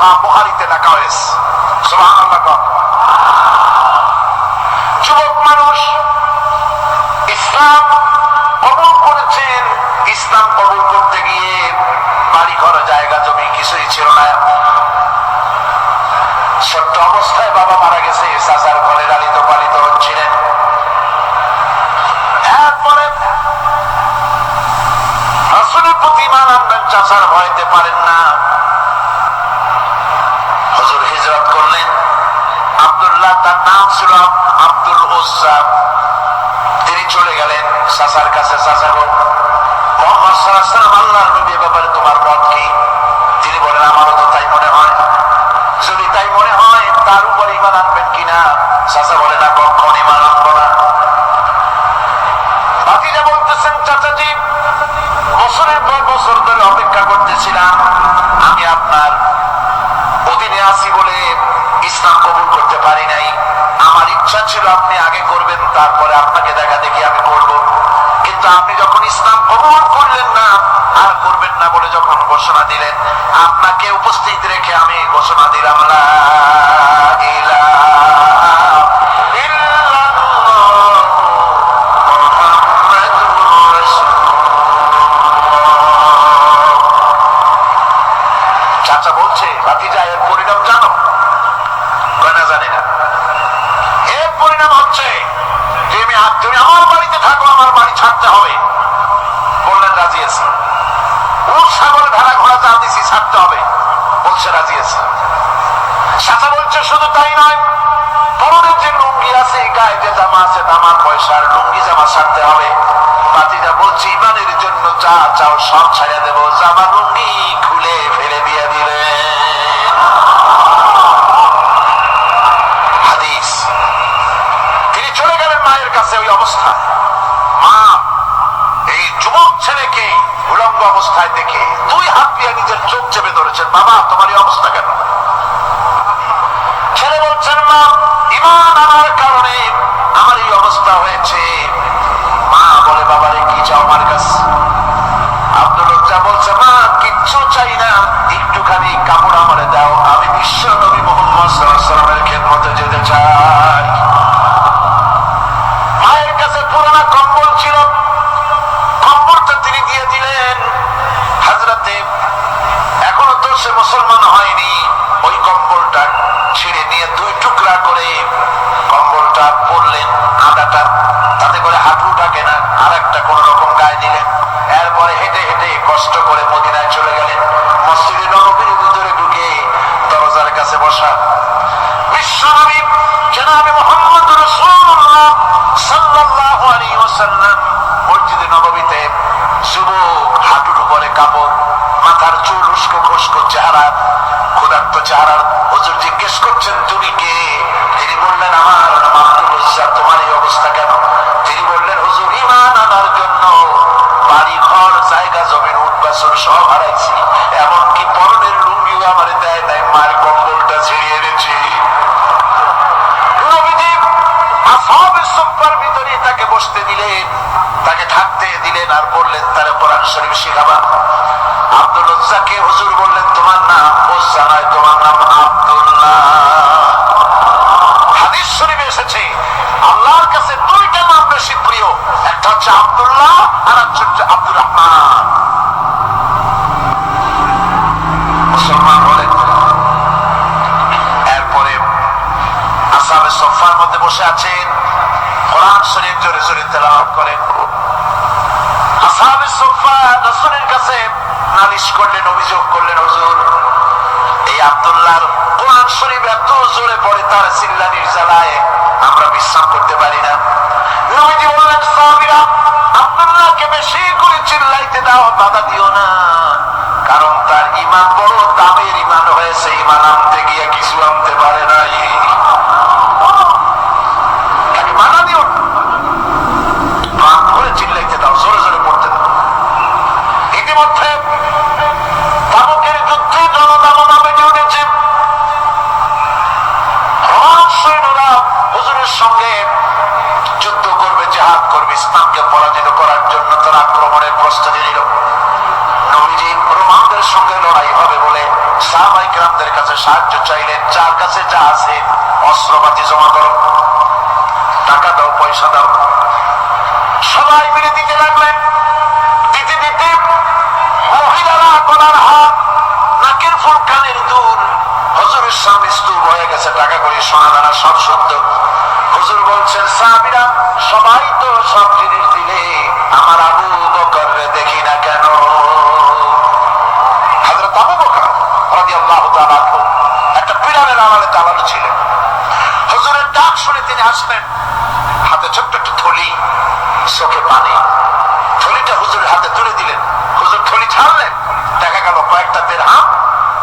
কথা বুখারিতে লেখা হয়েছে সুবহানাল্লাহ কর। চাচার কাছে চাচা গো মোহাম্মদ সাল্লাল্লাহু আল্লাহর নবী ব্যাপারে তোমার মত কি? তিনি বলেন, আমারও তো তাই মনে হয়। যদি তাই মনে হয়, তার উপর ইমান আনবেন কিনা? চাচা বলে, না, কখন ইমান আনব না। ভাতিজা বলতেছেন, চাচাজি, বছরের পর বছর ধরে অপেক্ষা করতেছিলাম। আমি আপনার অধীনে আছি বলে ইসলাম কবুল করতে পারি নাই। আমার ইচ্ছা ছিল আপনি আগে করবেন, তারপরে আপনাকে দেখা দেখি আমি করব। কিন্তু আপনি যখন ইসলাম কবুল করলেন না, আর করবেন না বলে যখন ঘোষণা দিলেন, আপনাকে উপস্থিত রেখে আমি ঘোষণা দিলাম, লা ইলাহা ইল্লাল্লাহ মুহাম্মাদুর রাসূলুল্লাহ। চাচা বলছে ভাতিজা এর পরিণাম জানো কয় না জানি না এর পরিণাম হচ্ছে তুমি তুমি আমার বাড়িতে থাকো আমার বাড়ি ছাড়তে হবে আছি উঠ সাগরে ভেড়া ঘোড়া যা দিছি ছাড়তে হবে। বলছে, রাজি আছি। চাচা বলছে, শুধু তাই নয় পরনের যে লুঙ্গি আছে গায়ে যে জামা আছে তামার পয়সার লুঙ্গি জামা ছাড়তে হবে। ইমানের জন্য যা চাও, সব দেবো। জামা লুঙ্গি খুলে ফেলে দিয়ে দিলেন হাদিস। তিনি চলে গেলেন মায়ের কাছে, ওই অবস্থা মা এই যুবক ছেলেকে উলঙ্গ অবস্থায় দেখে দুই হাত দিয়ে নিজের চোখ চেপে ধরেছেন। বাবা, তোমার এই অবস্থা কেন? ছেলে বলছেন, মা, ইমান আমার কারণে আমার এই অবস্থা হয়েছে। মা বলে, বাবা রে, কি চাও আমার কাছে? আব্দুল বলছে, মা, কিচ্ছু চাই না। একটুখানি কাপড় আমারে দাও। আমি বিশ্ব নবী আর বললেন তারে কোরআন শরীফ শিখাবা। আব্দুল উজ্জাকে হুজুর বললেন, তোমার নাম নয়, তোমার নাম আব্দুল্লাহ। মুসলমান এরপরে সফার মধ্যে বসে আছেন, কোরআন শরীফ জোরে জোরে তেলাওয়াত করেন। চিল্লাইতে দাও, বাধা দিও না। কারণ তার ইমান বড়, দামের ইমান হয়েছে ইমান আনতে গিয়ে কিছু আনতে পারে নাই। তারা আক্রমণের প্রস্তুতি নিল। রোমানদের সঙ্গে লড়াই হবে বলে কাছে সাহায্য চাইলেন, যার কাছে যা আছে, অস্ত্রপাতি জমা করো। টাকা দাও, পয়সা দাও। সবাই মিলে দিতে লাগলেন। দিতে দিতে মহিলারা গলার হাত, নাকের ফুলকানের দূর হজুরের স্বামী স্তূপ হয়ে গেছে, টাকা করে সোনা সব সত্য। হজুর বলছেন, সাহাবিরা, সবাই তো সব জিনিস দিলেন দেখি না কেন? হাজরত আবু বকর একটা বিড়ালের ছিলেন। হুজুরের ডাক শুনে তিনি আসলেন হাতে ছোট্ট একটা থলি, চোখে পানি। থলিটা হুজুরের হাতে তুলে দিলেন। হুজুর থলি ছাড়লেন। দেখা গেল কয়েকটা দেড় হাম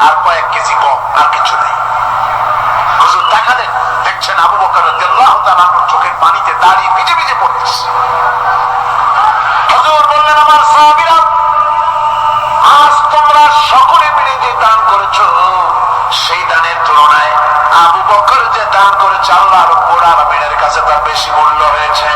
আর কয়েক কেজি বম আল্লাহ রব্বুল আলামিনের কাছে তার বেশি মূল্য হয়েছে।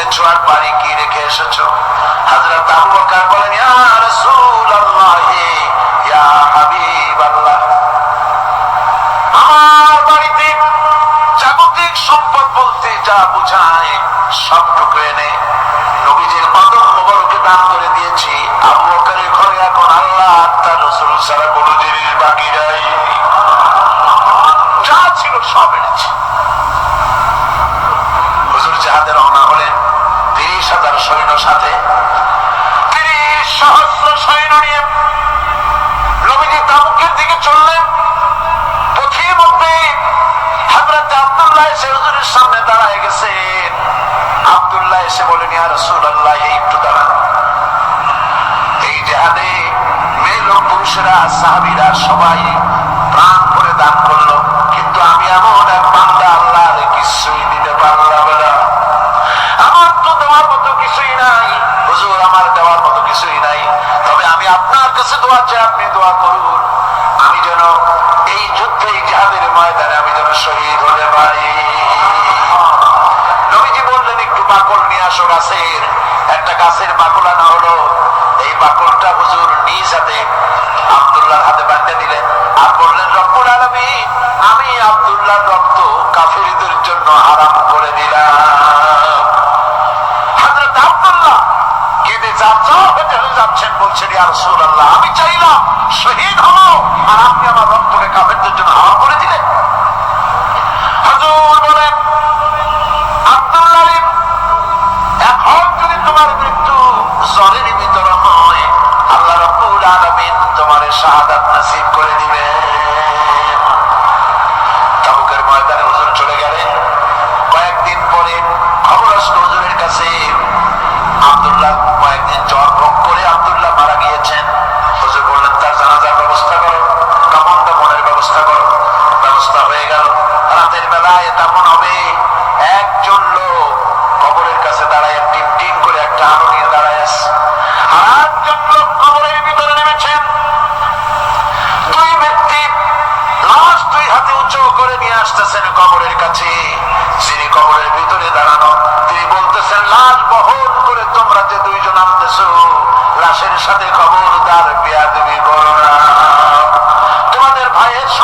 হাতে ছোঁয়ার পানি কি রেখে এসেছ? হাজরত আবু বকর বলেন ইয়া 他妈一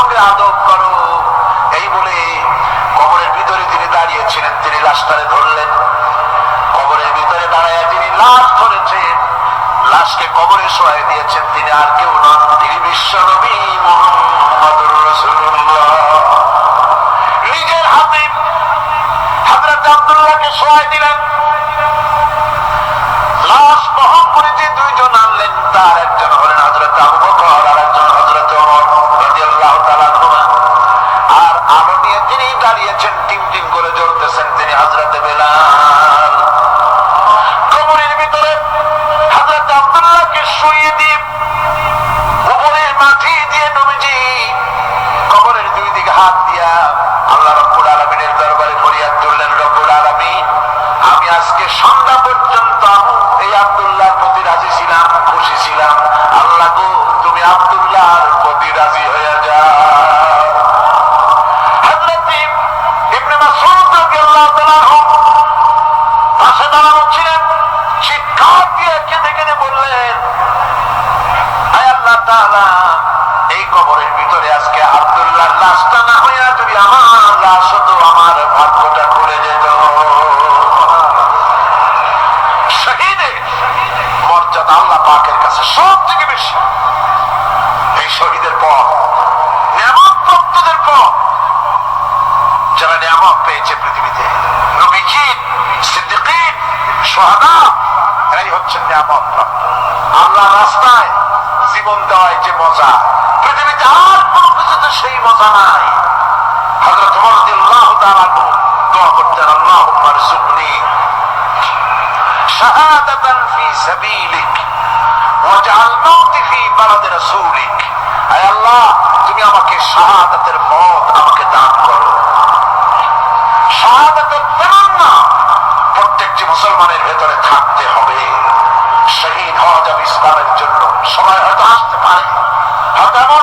করে আদব করো। এই বলে কবরের ভিতরে তিনি দাঁড়িয়েছিলেন তিনি লাশটারে ধরলেন। কবরের ভিতরে দাঁড়ায় তিনি লাশ ধরেছেন। লাশকে কবরে সহায় দিয়েছেন। তিনি আর কেউ নন। তিনি বিশ্ব নবী নিজের হাতে হাজরত আব্দুল্লাহকে সহায় দিলেন। মজা। পৃথিবীতে আর কোনো কিছুতে সেই মজা নাই। রাদিয়াল্লাহু তাআলা আনহু দোয়া করতেন আল্লাহুম্মা রযুকনি শাহাদাতান ফি সাবিলিক মাউতি ফি রাসূলিক। আল্লাহ, তুমি আমাকে শাহাদাতের মত আমাকে দান করো। শাহাদাতের তামান্না প্রত্যেকটি মুসলমানের ভেতরে থাকতে হবে। শহীদ হওয়া যাবে ইসলামের জন্য। সময় হয়তো আসতে পারে হয়তো এমন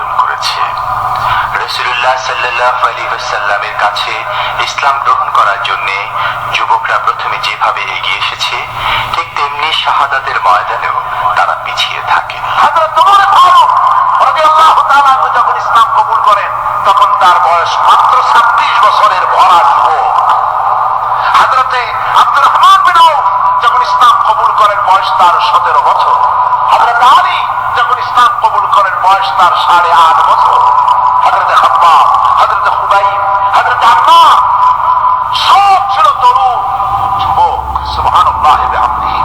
রসুল্লাহ সাল্লাহ আলী সাল্লামের কাছে ইসলাম গ্রহণ করার জন্য যুবকরা প্রথমে যেভাবে এগিয়ে এসেছে, ঠিক তেমনি শাহাদাতের ময়দানেও তারা পিছিয়ে থাকে। যখন ইসলাম কবুল করেন, তখন তার বয়স মাত্র 26 বছরের ভরা যুবক। হযরতে আব্দুর রহমান বিন যখন ইসলাম কবুল করেন, বয়স তার 17 বছর। হযরত আলী যখন ইসলাম কবুল করেন, বয়স তার 8.5 বছর। হযরতে খাব্বাব হযরতে খুবাইব হযরতে আম্মার সব ছিল তরুণ যুবক বিহামদিহি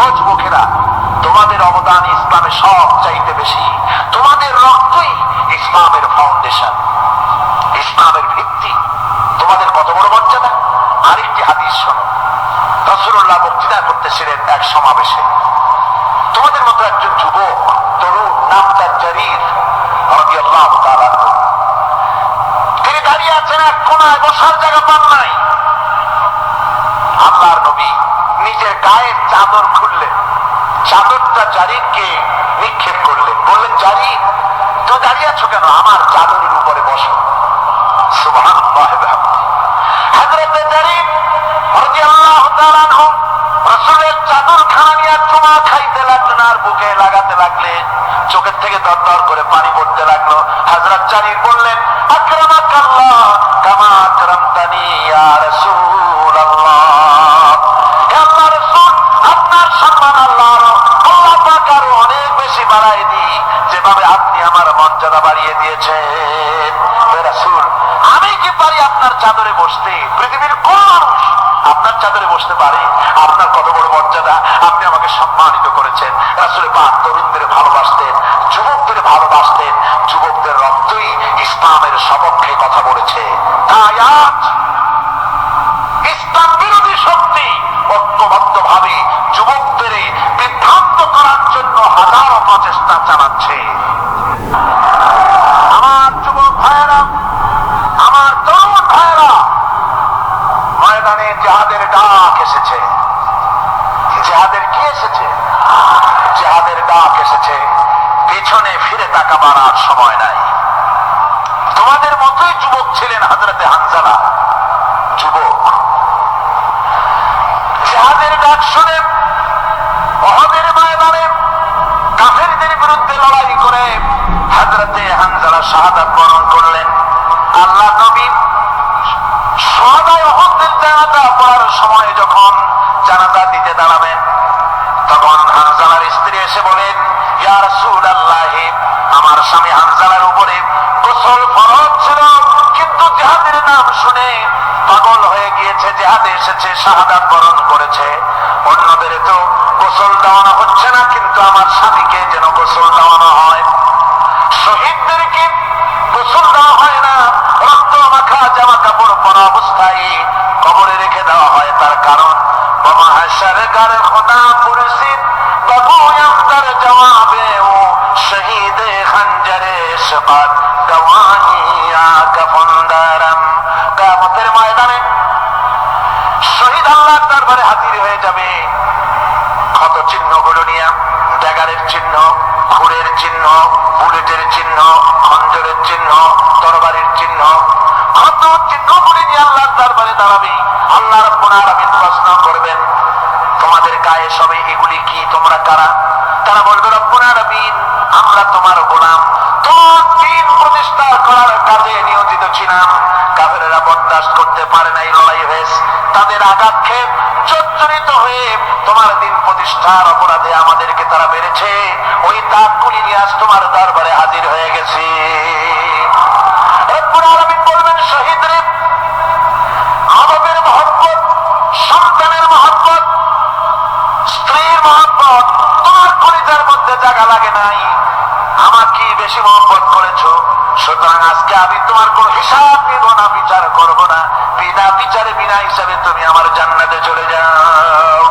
ও যুবকেরা, তোমাদের অবদান ইসলামে সব চাইতে বেশি। তোমাদের রক্তই ইসলামের ফাউন্ডেশন ইসলামের ভিত্তি। তোমাদের কত বড় মর্যাদা? আরেকটি হাদিস শোনো। রসুল্লাহ বক্তৃতা করতেছিলেন এক সমাবেশে। তোমাদের মতো একজন যুবক, তরুণ নাম তার জারির, রাদিয়াল্লাহু তাআলা আনহু। দাঁড়িয়ে এক কোনায়, বসার জায়গা পান নাই। আল্লাহর নবী নিজের গায়ের চাদর খুললেন। চাদরটা জারিরকে নিক্ষেপ করলেন। বললেন জারি তো দাঁড়িয়ে কেন? আমার চাদরের উপরে বসো। হযরতে জারির রাদিয়াল্লাহু তাআলা আনহু, রাসূলের চাদর খানা নিয়ে চুমা খাইতে লাগলেন আর বুকে লাগাতে লাগলেন চোখের থেকে দর করে পানি পড়তে লাগল। হাজরাত জারির বললেন, আকরামাকাল্লাহ, কামা আকরামতানি ইয়া হে আল্লাহ আপনার সম্মান আল্লাহ আল্লাহ পাক অনেক বেশি বাড়ায় দি যেভাবে আপনি আমার মর্যাদা বাড়িয়ে দিয়েছেন। আমি কি পারি আপনার চাদরে বসতে? পৃথিবীর কোন মানুষ আপনার চাদরে বসতে পারে? আপনার কত বড় মর্যাদা? আপনি আমাকে সম্মানিত করেছেন। আসলে পাক তরুণদের ভালোবাসতেন, যুবকদের ভালোবাসতেন, যুবকদের রক্তই ইসলামের সপক্ষে কথা বলেছে। তাই আজ ইসলাম বিরোধী শক্তি ঐক্যবদ্ধ ভাবে যুবকদের বিভ্রান্ত করার জন্য হাজারো প্রচেষ্টা চালাচ্ছে। জাহাদের ডাক এসেছে। জাহাদের কি এসেছে? জাহাদের ডাক এসেছে, পিছনে ফিরে তাকাবার আর সময় নাই। তোমাদের মতোই যুবক ছিলেন হাজরতে হানজালা। যুবক। জাহাদের ডাক শুনে অহদের ময়দানে কাফেরদের বিরুদ্ধে লড়াই করে হাজরতে হানজালা শাহাদাত আমার স্বামী হানজালার উপরে গোসল ফরজ ছিল, কিন্তু জিহাদের নাম শুনে পাগল হয়ে গিয়েছে, জেহাদে এসেছে, শাহাদাত বরণ করেছে। অন্যদের তো গোসল দেওয়ানো হচ্ছে না, কিন্তু আমার স্বামীকে যেন গোসল দেওয়ানো হয়। শহীদদেরকে গোসল দেওয়া হয় না, রক্ত মাখা, জামা কাপড় পরা অবস্থায় কবরে রেখে দেওয়া হয়। তার কারণ বমাহাসার গার খোদা তার জবাবে ও শহীদ কফন্দারম ময়দানে শহীদ আল্লাহর দরবারে হাজির হয়ে যাবে ক্ষত চিহ্নগুলো নিয়ে ড্যাগারের চিহ্ন খুরের চিহ্ন বুলেটের চিহ্ন খঞ্জরের চিহ্ন তরবারির চিহ্ন ক্ষত চিহ্নগুলি নিয়ে আল্লাহর দরবারে দাঁড়াবে আল্লাহ রাব্বুল প্রশ্ন করবেন তোমাদের গায়ে সবে এগুলি কি, তোমরা কারা? তারা বলবে, রব্বুল আলামিন আমরা তোমার গোলাম তোমার দিন করার কাজে নিয়োজিত ছিলাম। কাফেরেরা বরদাস্ত করতে পারে নাই লড়াই হয়েছে তাদের আঘাত খেয়ে জর্জরিত হয়ে তোমার দিন প্রতিষ্ঠার অপরাধে আমাদেরকে তারা মেরেছে। ওই তাকগুলি নিয়ে আজ তোমার দরবারে হাজির হয়ে গেছি। বিনা হিসাবে তুমি আমার জান্নাতে চলে যাও।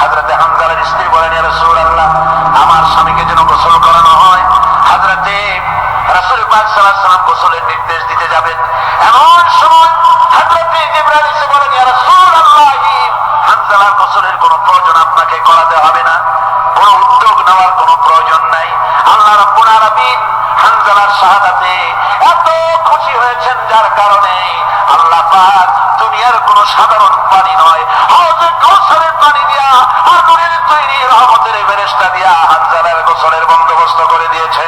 হাজরাতে হামজালের স্ত্রী বলেন, ইয়া রাসূলুল্লাহ, আমার স্বামীকে যেন গোসল করানো হয়, হাজরাতে রাসূল সাল্লাম গোসলের নির্দেশ দিতে যাবেন। এমন সময় হাজরাতে জিবরাইল এসে বলেন, ইয়া রাসূলুল্লাহ হামজালার গোসলের কোনো প্রয়োজন আপনাকে করাতে হবে না। কোনো উদ্যোগ নেওয়ার কোনো প্রয়োজন নাই। আল্লাহ রাব্বুল আলামিন হানজালার শাহাদাতে এত খুশি হয়েছেন যার কারণে আল্লাহ পাক দুনিয়ার কোনো সাধারণ পানি নয়। কৌশলের পানি দিয়া আগুনের তৈরি রহমতের ফেরেশতা দিয়া হাত হানজালার গোসলের বন্দোবস্ত করে দিয়েছে।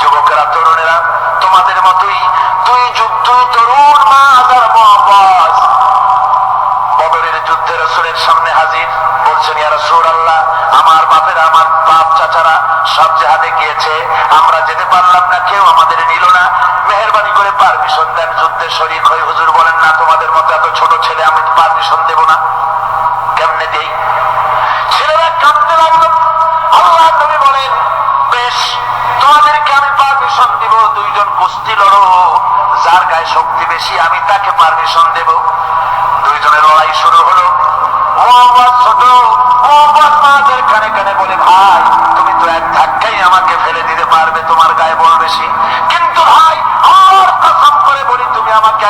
যুবকেরা, তরুণেরা, তোমাদের মতোই দুই যুগ দুই তরুণ মা হাজার মহাবাস বদরের যুদ্ধে রসুলের সামনে হাজির। বলছেন, ইয়া রসুল আল্লাহ আমার বাপের, আমার বাপ চাচারা সব জেহাদে গিয়েছে। আমরা যেতে পারলাম না, কেউ আমাদের নিল না। পারমিশন দেন যুদ্ধে শরীর হয়ে হুজুর বলেন, না, তোমাদের মতো এত ছোট ছেলে আমি পারমিশন দেব না। কেমনে দেই? ছেলেরা কাঁদতে লাগল। আল্লাহ নবী বলেন, বেশ, তোমাদেরকে আমি পারমিশন দিব, দুইজন কুস্তি লড়ো। যার গায়ে শক্তি বেশি, আমি তাকে পারমিশন দেব। দুইজনের লড়াই শুরু হলো। ছোট মোহাম্মদ মাদের কানে কানে বলে, ভাই, তুমি তো এক ধাক্কাই আমাকে ফেলে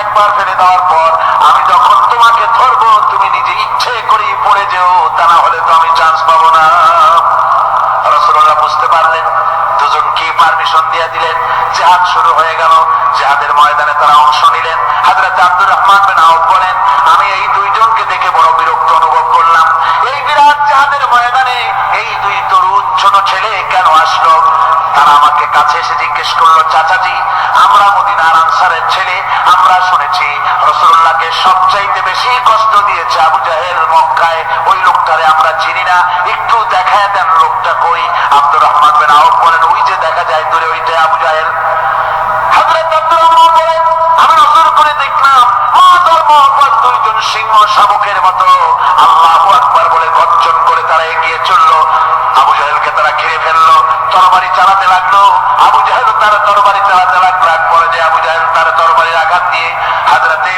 একবার ফেলে দেওয়ার পর আমি যখন তোমাকে ধরবো, তুমি নিজে ইচ্ছে করেই পড়ে যেও, তা না হলে তো আমি চান্স পাবো না। রসুল্লাহ বুঝতে পারলেন, দুজন কি পারমিশন দিয়ে দিলেন? জেহাদ শুরু হয়ে গেল। জেহাদের ময়দানে তারা অংশ নিলেন। আব্দুর রহমান বিন বলেন, আমি এই দুইজনকে দেখে বড় বিরক্ত অনুভব করলাম। এই বিরাট জেহাদের ময়দানে এই দুই তরুণ ছোট ছেলে কেন আসলো? তারা আমাকে কাছে এসে জিজ্ঞেস করল, চাচাজি, আমরা মদিনার আনসারের ছেলে। আমরা শুনেছি রসুল্লাহকে সবচাইতে বেশি কষ্ট দিয়েছে আবু জাহেল মক্কায়। ওই লোকটারে আমরা চিনি না। একটু দেখায় দেন লোকটা কই? আব্দুর রহমান বিন আউফ বলেন, ওই যে দেখা যায় দূরে, ওইটাই আবু জাহেল। আমি নজর করে দেখলাম মাতার মহব্বত দুইজন সিংহ শাবকের মতো। আল্লাহু আকবার বলে গর্জন করে তারা এগিয়ে চলল। আবু জাহেলকে তারা ঘিরে ফেলল। তরবারি চালাতে লাগল। আবু জাহেল তার তরবারি চালাতে লাগল। এক পর্যায়ে আবু জাহেল তার তরবারির আঘাত দিয়ে হাজরাতে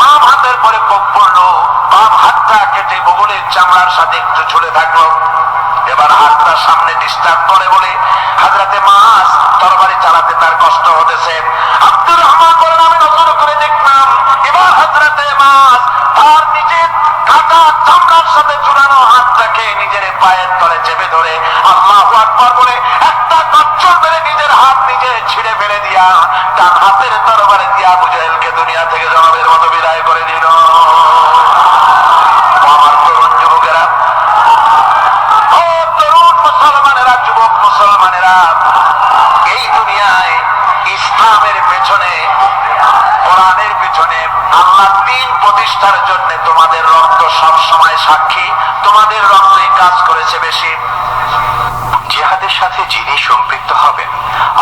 বাম হাতের পরে কোপ পড়ল। বাম হাতটা কেটে বগলের চামড়ার সাথে একটু ঝুলে থাকল। এবার হাতটা সামনে ডিস্টার্ব করে বলে, হাজরাতে মাস তরবারি চালাতে তার কষ্ট হতেছে। আব্দুর রহমান বলেন আমি নজর করে দেখলাম, এবার হাজরাতে মাস তার নিজের কাটা চামড়ার সাথে ঝুলানো হাতটাকে নিজের পায়ের তলে চেপে ধরে আল্লাহ আকবর বলে, একটা কচ্ছর মেরে নিজের হাত নিজে ছিঁড়ে ফেলে দিয়া তার হাতের তরবারে দিয়া বুঝাইলকে দুনিয়া থেকে জনমের মতো বিদায় করে দিল। করেছে বেশি। জিহাদের সাথে যিনি সম্পৃক্ত হবেন,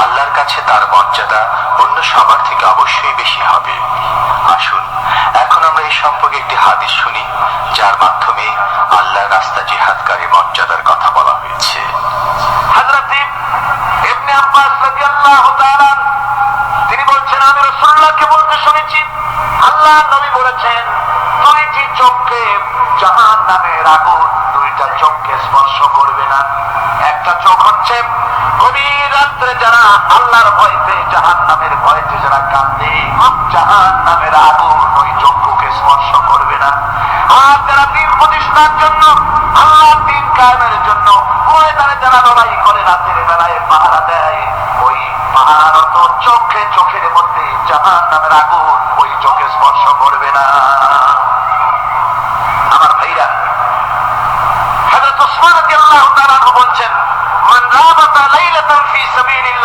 আল্লাহর কাছে তার মর্যাদা অন্য সবার থেকে অবশ্যই বেশি হবে। আসুন, এখন আমরা এই সম্পর্কে একটি হাদিস শুনি, যার মাধ্যমে আল্লাহর রাস্তা জিহাদকারী মর্যাদার কথা বলা হয়েছে। তিনি বলছেন, আমি রাসূলুল্লাহকে বলতে শুনেছি আল্লাহ নবী বলেছেন, দুইটি চোখকে জাহান নামের আগুন দুইটা চোখকে স্পর্শ করবে না। একটা চোখ হচ্ছে গভীর রাত্রে যারা আল্লাহর ভয় পেয়ে জাহান নামের ভয়তে যারা কান্দে জাহান নামের আগুন ওই চক্ষুকে স্পর্শ করবে না। আর যারা দিন প্রতিষ্ঠার জন্য আল্লাহ দিন কায়েমের জন্য ময়দানে যারা লড়াই করে রাতের বেলায় পাহারা দেয়, ওই পাহারারত চোখে চোখের মধ্যে জাহান নামের আগুন ওই চোখে স্পর্শ করবে না আমার ভাইরা হযরত ওসমান রাদিয়াল্লাহু তাআলা আনহু বলছেন মান রাবাতা লাইলাতান ফি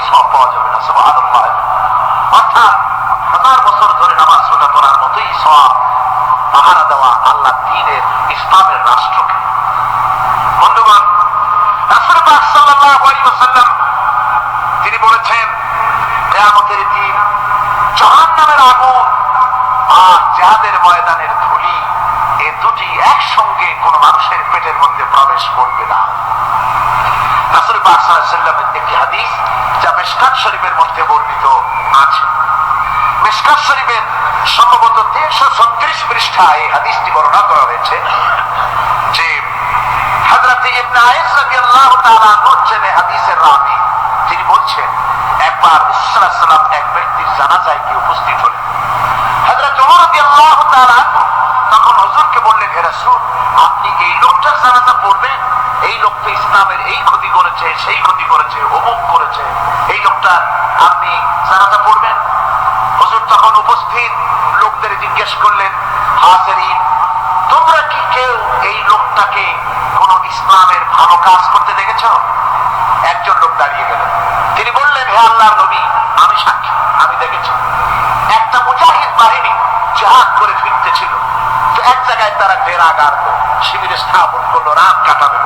রোজা করে ওই সব পাওয়া যাবে না সুবহানাল্লাহ অর্থাৎ হাজার বছর ধরে নামাজ রোজা করার মতোই সব পাহারা দেওয়া আল্লাহ দিনের ইসলামের রাষ্ট্রকে বন্ধুগণ রাসূল পাক সাল্লাল্লাহু আলাইহি ওয়াসাল্লাম তিনি বলেছেন কিয়ামতের দিন জাহান্নামের আগুন আর জাহাদের ময়দানের ধুলি এ দুটি একসঙ্গে কোন মানুষের পেটের মধ্যে প্রবেশ করবে না রাসূল পাক সাল্লাল্লাহু আলাইহি ওয়াসাল্লামের একটি হাদিস শরীফের মধ্যে বর্ণিত আছে। মিশকাত শরীফের সম্ভবত তিনশো ছত্রিশ পৃষ্ঠায় হাদিসটি বর্ণনা করা হয়েছে যে ইবনে রাদিয়াল্লাহু তাআলা হাদিসের তিনি বলছেন, একবার এক ব্যক্তির জানাজায় গিয়ে উপস্থিত হলেন। হযরত ওমর তাআলা তখন হুজুরকে বললেন, হে রাসূল, আপনি এই লোকটার জানাজা এই লোকটা ইসলামের এই ক্ষতি করেছে, সেই ক্ষতি করেছে, অমুক করেছে। এই লোকটা আপনি জানাজা পড়বেন? হুজুর তখন উপস্থিত, লোকদের জিজ্ঞেস করলেন, হাজারিন, তোমরা কি কেউ এই লোকটাকে কোন ইসলামের ভালো কাজ করতে দেখেছ? একজন লোক দাঁড়িয়ে গেলেন তিনি বললেন, হে আল্লাহ নবী, আমি সাক্ষী, আমি দেখেছি। একটা মুজাহিদ বাহিনী জাহাজ করে ফিরতেছিল। এক জায়গায় তারা ডেরা গাড়লো শিবিরে স্থাপন করল, রাত কাটাবে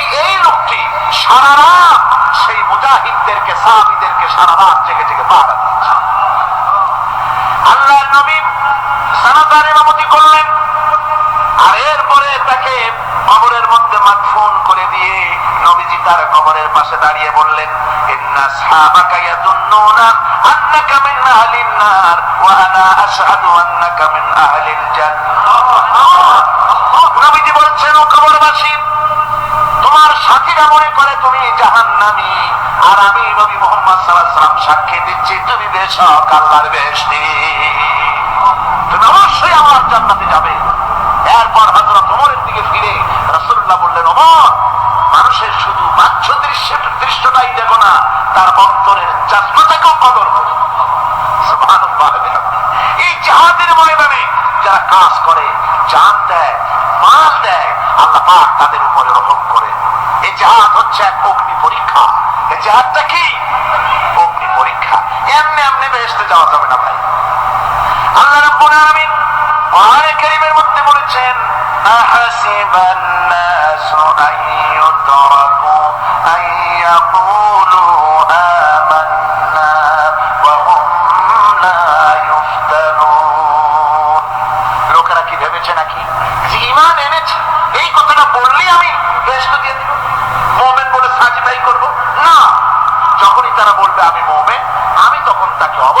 দেখেছি এই লোকটি সারা রাত সেই মুজাহিদদেরকে, সাহাবিদেরকে সারা রাত জেগে জেগে পাহারা দিচ্ছে আল্লাহ নবী সানাদার ইমামতি করলেন আর এরপরে তাকে কবরের মধ্যে মাদফুন করে দিয়ে নবীজি তার কবরের পাশে দাঁড়িয়ে বললেন, ইন্না সাহাবাকা ইয়াদুন্নুনা আন্নাকা মিন আহলিন নার ওয়া আনা আশহাদু আন্নাকা মিন আহলিল জান্নাহ। নবীজি বলছেন কবরবাসী সাথীরা মনে করে তুমি জাহান্নামী। আর আমি নবী মোহাম্মদ সাল্লাল্লাহু সাক্ষী দিচ্ছি, তুমি বেশক আল্লাহর বেহেশতি। তুমি অবশ্যই আমার জান্নাতে যাবে। এরপর হযরত ওমরের দিকে ফিরে রাসূলুল্লাহ বললেন, ওমর, মানুষের শুধু বাহ্য দৃশ্য, দৃশ্যটাই দেখো না, তার অন্তরের জাজমাটাকেও কদর এই জাহাদের ময়দানে যারা কাজ করে, জান দেয়, মাল দেয়, আল্লাহ পাক তাদের উপরে রহম করে জাহাজ হচ্ছে এক অগ্নি পরীক্ষা। এই জাহাজটা কি? অগ্নি পরীক্ষা। এমনি এমনি বেহেস্তে যাওয়া যাবে না ভাই। আল্লাহ রাব্বুল আলামিন কোরআনে কারীমের মধ্যে বলেছেন, আহাসিবান নাসু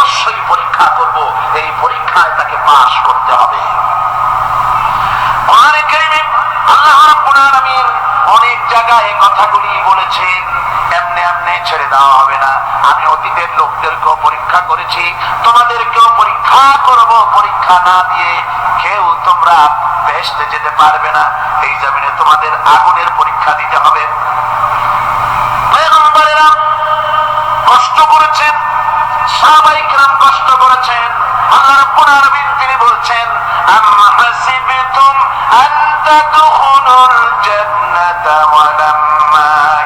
অবশ্যই পরীক্ষা করব। এই পরীক্ষায় তাকে পাশ করতে হবে। অনেক জায়গায় এই কথাগুলি বলেছেন, এমনি এমনি ছেড়ে দেওয়া হবে না। আমি অতীতের লোকদেরকেও পরীক্ষা করেছি। তোমাদেরকেও পরীক্ষা করব। পরীক্ষা না দিয়ে কেউ তোমরা বেহেশতে যেতে পারবে না। এই জমিনে তোমাদের আগুনের পরীক্ষা দিতে হবে। কষ্ট করেছেন। সাহাবাই কষ্ট করেছেন, আল্লাহ রাব্বুল তিনি বলছেন আম হাসিবতুম জান্নাতা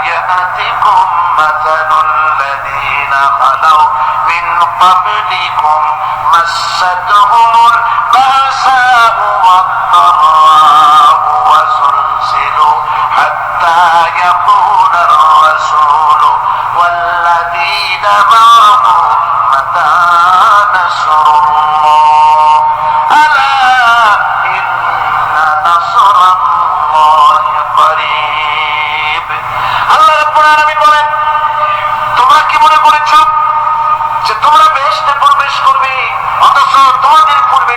ইয়াতিকুম মাসালুল লাযীনা খালাউ মিন ক্বাবলিকুম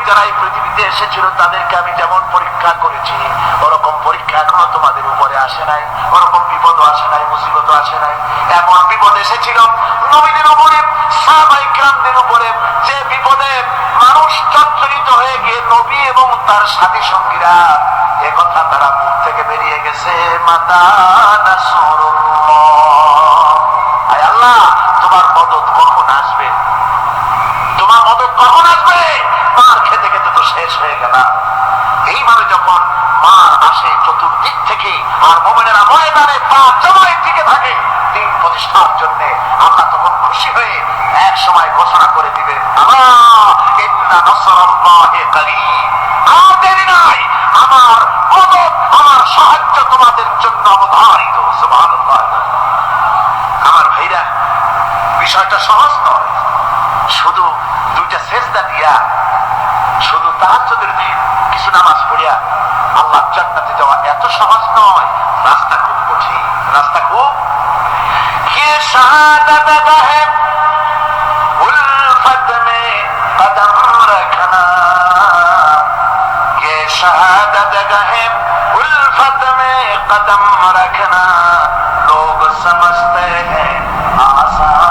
যারা এই পৃথিবীতে এসেছিল, তাদেরকে আমি যেমন পরীক্ষা করেছি, ওরকম পরীক্ষা এখনও তোমাদের উপরে আসে নাই, ওরকম বিপদ আসে নাই মুসিবত আসে নাই। এমন বিপদ এসেছিল নবীদের উপরে সাহাবাইকরামদের উপরে, যে বিপদে মানুষ চঞ্চলিত হয়ে গিয়ে নবী এবং তার সাথী সঙ্গীরা, এ কথা তারা মুখ থেকে বেরিয়ে গেছে, মাতা আয় আল্লাহ তোমার মদত কখন আসবে তোমার মদত কখন আসবে মার খেতে খেতে তো শেষ হয়ে গেল এইভাবে যখন মার আসে চতুর্দিক থেকে আর মোমেনেরা ময়দানে পা জমায় টিকে থাকে প্রতিষ্ঠার জন্য আল্লাহ তখন খুশি হয়ে এক সময় ঘোষণা করে দিবেন আমার আমার সাহায্য তোমাদের জন্য অবধারিত আমার ভাইরা, বিষয়টা সহজ নয়। শুধু দুইটা সেজদা দিয়া, শুধু দিন কিছু নামাজ পড়িয়া আল্লাহ জান্নাতে যাওয়া এত সহজ নয়, রাস্তা খুব কঠিন, রাস্তা খুব سعادت کا ہے۔ الفت میں قدم رکھنا۔ یہ شہادت کا ہے الفت میں قدم رکھنا۔ لوگ سمجھتے ہیں آسان